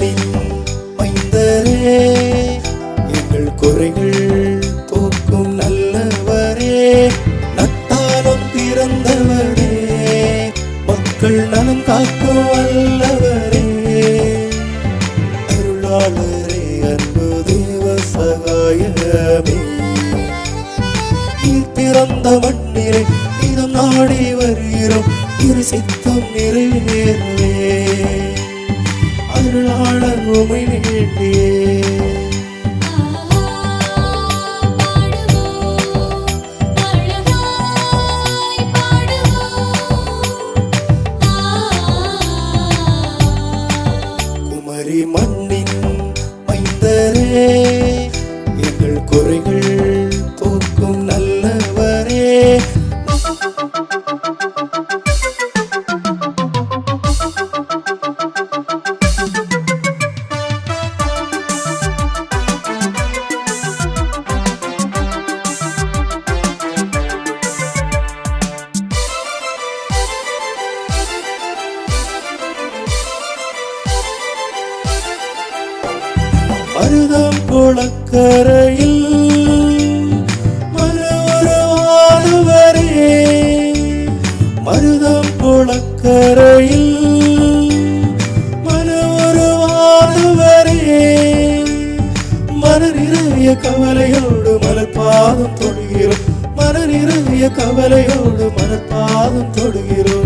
பின் மைந்தரே உமை வேண்டியே மருதம் குளக்கரையில் மறுவரவானவரே மருதம் குளக்கரையில் மறுவரவானவரே மனநிறைய கவலையோடு மலர்பாதம் தொடுகிறோம். மனநிறைய கவலையோடு மலர்பாதம் தொடுகிறோம்.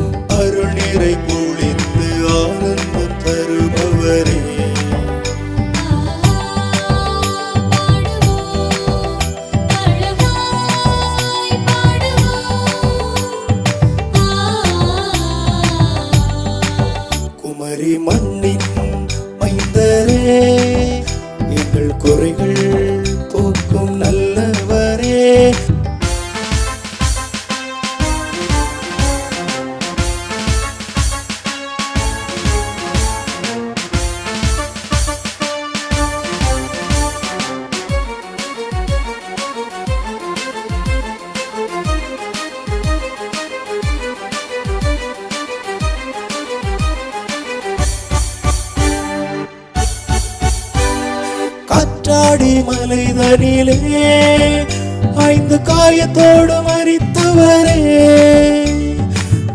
மலை தனியிலே ஐந்து காயத்தோடு மறித்தவரே.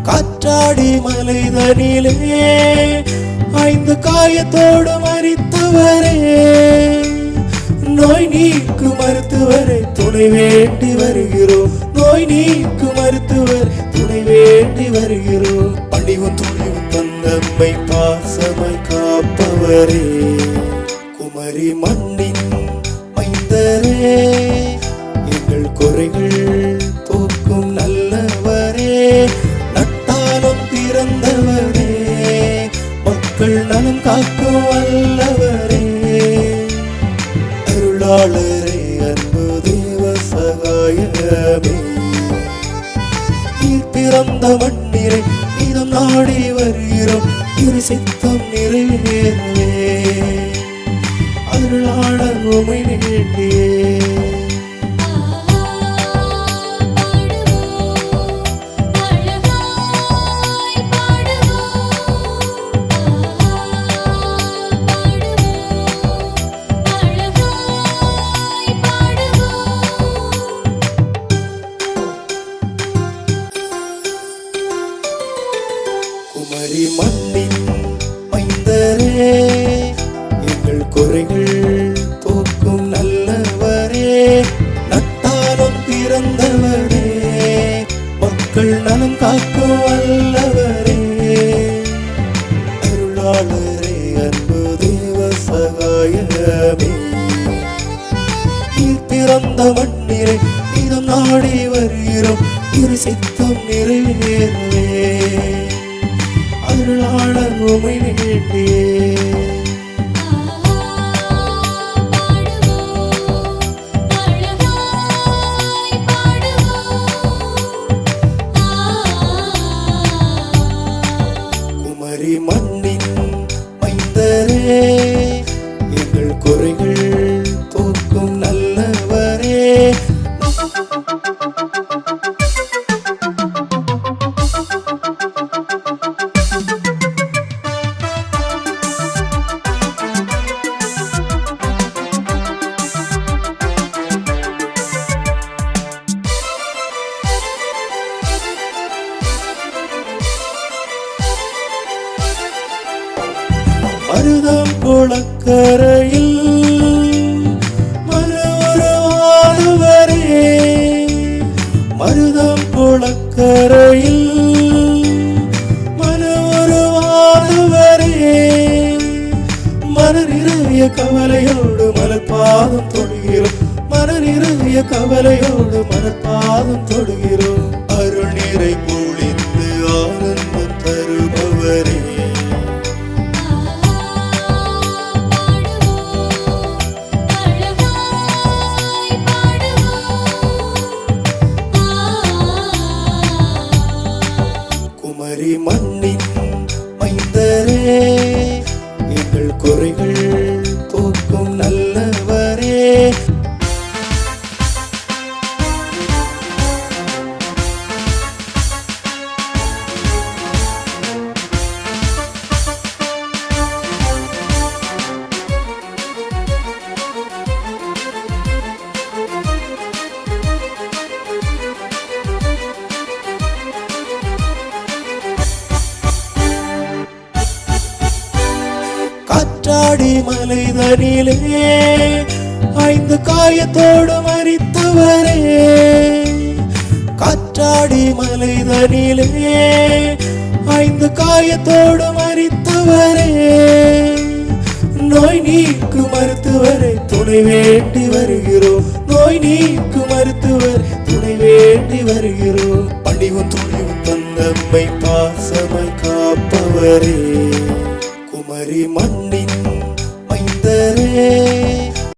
காற்றாடி மலைதனிலே ஐந்து காயத்தோடு மறித்தவரே. நோய் நீக்கு மருத்துவரை துணை வேண்டி வருகிறோம். நோய் நீக்கு மருத்துவர் துணை வேண்டி வருகிறோம். பணிவும் துணிவும் தந்தம்மை பாசமாய் காப்பவரே. குறைகள் போக்கும் நல்லவரே நட்டாலும் பிறந்தவரே மக்கள் நலம் காக்கும் வல்லவரே. அருளாளரே அன்பு தேவ சகாயமே. நீர் பிறந்த மண்ணிலே இதம் நாடி வருகிறோம் இரு சித்தம் நிறைவேறவே. அருளாளர் உமை வேண்டியே அருளாளரே அன்பு தேவ சகாயமே பிறந்த மண்ணிலே இதம் நாடி வருகிறோம். இரு சித்தம் நிறைவேறவே அருளாளர் உமை குமரி மண்ணின் மைந்தரே மருதம் குளக்கரையில் மறுவருவானவரே மருதம் குளக்கரையில் மறுவருவானவரே மனநிறவிய கவலையோடு மலர்பாதம் தொடுகிறோம். மனநிறவிய கவலையோடு மலர்பாதம் தொடுகிறோம். குமரி மலைதனிலே ஐந்து காயத்தோடு மறித்தவரே. காற்றாடி மலைதனிலே ஐந்து காயத்தோடு மறித்தவரே. நோய் நீக்கு மருத்துவரை துணை வேண்டி வருகிறோம். நோய் நீக்கு மருத்துவர் துணை வேண்டி வருகிறோம். பணிவும் துணிவும் தந்தம்மை பாசமாய் காப்பவரே. குமரி மண்ணின் கர்த்தரே